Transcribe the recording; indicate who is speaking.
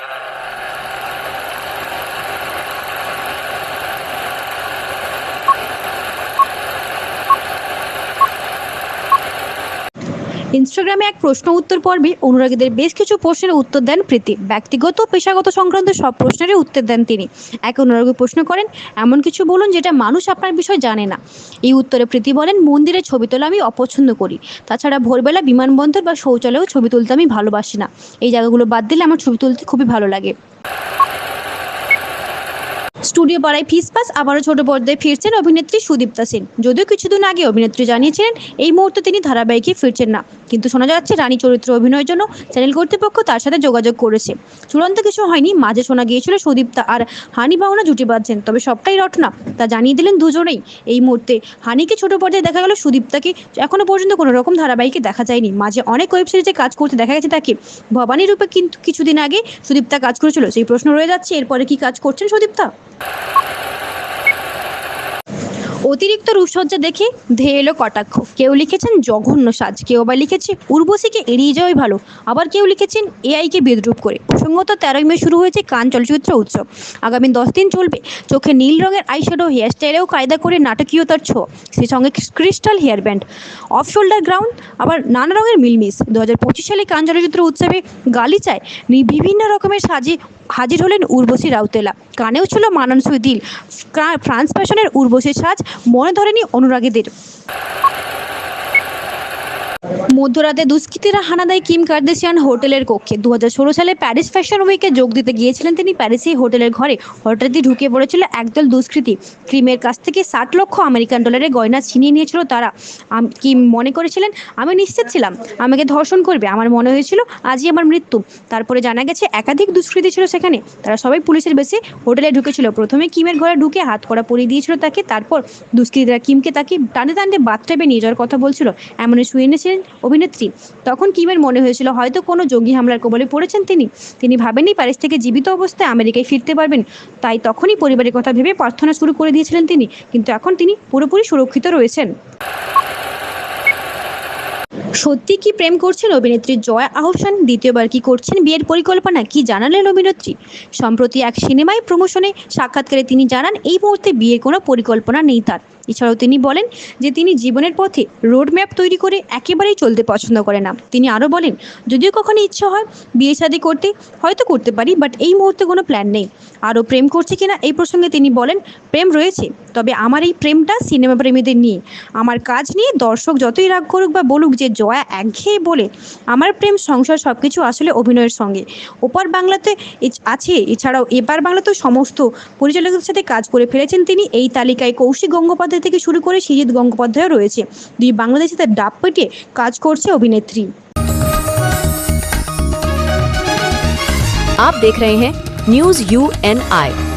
Speaker 1: Uh... ইনস্টাগ্রামে এক প্রশ্ন উত্তর পর্বে অনুরাগীদের বেশ কিছু প্রশ্নের উত্তর দেন প্রীতি। ব্যক্তিগত, পেশাগত সংক্রান্ত সব প্রশ্নেরই উত্তর দেন তিনি। এক অনুরাগী প্রশ্ন করেন, এমন কিছু বলুন যেটা মানুষ আপনার বিষয় জানে না। এই উত্তরে প্রীতি বলেন, মন্দিরে ছবি তোলা আমি অপছন্দ করি। তাছাড়া ভোরবেলা বিমানবন্দর বা শৌচালয়েও ছবি তুলতে আমি ভালোবাসি না। এই জায়গাগুলো বাদ দিলে আমার ছবি তুলতে খুবই ভালো লাগে। স্টুডিও পাড়ায় ফিসপাস আবারও ছোট পর্দায় ফিরছেন অভিনেত্রী সুদীপ্তা সেন। যদিও কিছুদিন আগে অভিনেত্রী জানিয়েছিলেন, এই মুহূর্তে তিনি ধারাবাহিকে ফিরছেন না। কিন্তু শোনা যাচ্ছে, রানী চরিত্র অভিনয়ের জন্য চ্যানেল কর্তৃপক্ষ তার সাথে যোগাযোগ করেছে। চূড়ান্ত কিছু হয়নি, মাঝে শোনা গিয়েছিল সুদীপ্তা আর হানি বাউনা জুটি বাঁধছেন, তবে সবটাই রটনা, তা জানিয়ে দিলেন দুজনেই। এই মুহূর্তে হানিকে ছোট পর্দায় দেখা গেল, সুদীপ্তাকে এখনও পর্যন্ত কোনো রকম ধারাবাহিকে দেখা যায়নি। মাঝে অনেক ওয়েব সিরিজে কাজ করতে দেখা গেছে তাকে। ভবানী রূপে কিন্তু কিছুদিন আগে সুদীপ্তা কাজ করেছিল, সেই প্রশ্ন রয়ে যাচ্ছে, এরপরে কি কাজ করছেন সুদীপ্তা? অতিরিক্ত রূপসজ্জা দেখে ধেয়ে এলো কটাক্ষ। কেউ লিখেছেন, জঘন্য সাজ। কেউ আবার লিখেছে, উর্বশীকে এড়িয়ে যাওয়াই ভালো। আবার কেউ লিখেছেন, এআইকে বিদ্রুপ করে। প্রসঙ্গত তেরোই মে শুরু হয়েছে কান চলচ্চিত্র উৎসব। আগামী দশ দিন চলবে। চোখে নীল রঙের আইশ্যাডো, হেয়ারস্টাইলেও কায়দা করে নাটকীয়তার ছোঁয়া। সেই সঙ্গে crystal hair band, off shoulder gown, আবার নানা রঙের মিলমিস দু হাজার পঁচিশ সালে কান চলচ্চিত্র উৎসবে গালিচায় বিভিন্ন রকমের সাজে হাজির হলেন উর্বশী রাউতেলা। কানেও ছিল মানানসই দিল। ফ্রান্স ফ্যাশনের উর্বশীর সাজ, মনে ধরেনি অনুরাগীদের। মধ্যরাতে দুষ্কৃতীরা হানা দেয় কিম কার্দেশিয়ান হোটেলের কক্ষে। দু হাজার ষোলো সালে প্যারিস ফ্যাশন উইকে যোগ দিতে গিয়েছিলেন তিনি। প্যারিসেই হোটেলের ঘরে হঠাৎই ঢুকে পড়েছিল একদল দুষ্কৃতী। ক্রিমের কাছ থেকে ষাট লক্ষ আমেরিকান ডলারের গয়না ছিনিয়ে নিয়েছিল তারা। কিম মনে করেছিলেন, আমি নিশ্চিত ছিলাম, আমাকে ধর্ষণ করবে। আমার মনে হয়েছিল আজই আমার মৃত্যু। তারপরে জানা গেছে, একাধিক দুষ্কৃতী ছিল সেখানে। তারা সবাই পুলিশের বেশে হোটেলে ঢুকেছিল। প্রথমে কিমের ঘরে ঢুকে হাত করা পরিয়ে দিয়েছিল তাকে। তারপর দুষ্কৃতীরা কিমকে তাকে টানে টানতে বাথটাবে নিয়ে যাওয়ার কথা বলছিল। এমনই শুয়ে এনেছিলেন অভিনেত্রী। তখন কিমের মনে হয়েছিল, হয়তো কোনো জঙ্গি হামলার কবলে পড়েছেন তিনি। তিনি ভাবেননি প্যারিস থেকে জীবিত অবস্থায় আমেরিকায় ফিরতে পারবেন। তাই তখনই পরিবারের কথা ভেবে প্রার্থনা শুরু করে দিয়েছিলেন তিনি। কিন্তু এখন তিনি পুরোপুরি সুরক্ষিত রয়েছেন। সত্যি কি প্রেম করছেন অভিনেত্রী জয়া আহসান? দ্বিতীয়বার কি করছেন বিয়ের পরিকল্পনা? কি জানালেন অভিনেত্রী? সম্প্রতি এক সিনেমায় প্রমোশনে সাক্ষাৎকারে তিনি জানান, এই মুহূর্তে বিয়ের কোনো পরিকল্পনা নেই তার। এছাড়াও তিনি বলেন যে তিনি জীবনের পথে রোড ম্যাপ তৈরি করে একেবারেই চলতে পছন্দ করে না। তিনি আরও বলেন, যদিও কখনো ইচ্ছা হয় বিয়ে শাদি করতে, হয়তো করতে পারি বাট এই মুহূর্তে কোনো প্ল্যান নেই। আরও প্রেম করছে কিনা এই প্রসঙ্গে তিনি বলেন, প্রেম রয়েছে, তবে আমার এই প্রেমটা সিনেমা প্রেমীদের নিয়ে। আমার কাজ নিয়ে দর্শক যতই রাগ করুক বা বলুক যে জয়া একঘেয়ে বলে, আমার প্রেম, সংসার সব কিছু আসলে অভিনয়ের সঙ্গে। ওপার বাংলাতে আছে, এছাড়াও এপার বাংলাতেও সমস্ত পরিচালকের সাথে কাজ করে ফেলেছেন তিনি। এই তালিকায় কৌশিক গঙ্গোপাধ্যায় থেকে শুরু করে সৃজিত গঙ্গোপাধ্যায়ও রয়েছে দুই বাংলাদেশে তার ডাব পেটে কাজ করছে অভিনেত্রী
Speaker 2: आप देख रहे हैं न्यूज यू एन आई